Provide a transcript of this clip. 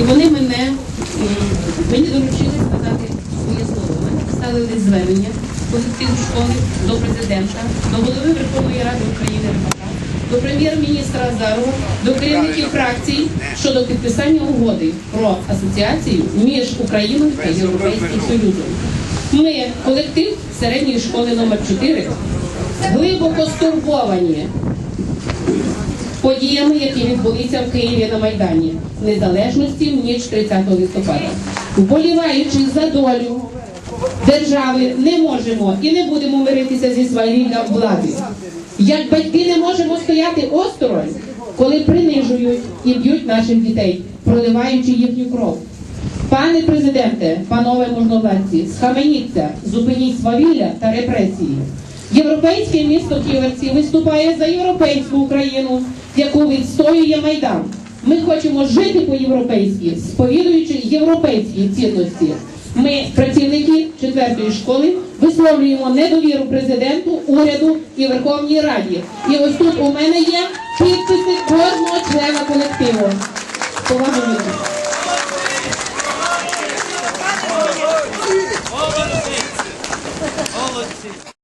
І вони мене, мені доручили сказати своє слово. Ми написали лист звернення колективу школи до президента, до голови Верховної Ради України РБК, до прем'єр-міністра Азарова, до керівників фракцій щодо підписання угоди про асоціацію між Україною та Європейським Союзом. Ми, колектив середньої школи номер 4 глибоко стурбовані подіями, які відбулися в Києві на Майдані Незалежності в ніч 30 листопада. Вболіваючи за долю держави, не можемо і не будемо миритися зі свавіллям влади. Як батьки не можемо стояти осторонь, коли принижують і б'ють наших дітей, проливаючи їхню кров. Пане президенте, панове можновладці, схаменіться, зупиніть свавілля та репресії. Європейське місто Ківерці виступає за європейську Україну, яку відстоює Майдан. Ми хочемо жити по-європейськи, сповідуючи європейські цінності. Ми, працівники 4-ї школи, висловлюємо недовіру президенту, уряду і Верховній Раді. І ось тут у мене є підписи кожного члена колективу. Поважаю. Молодці! Молодці!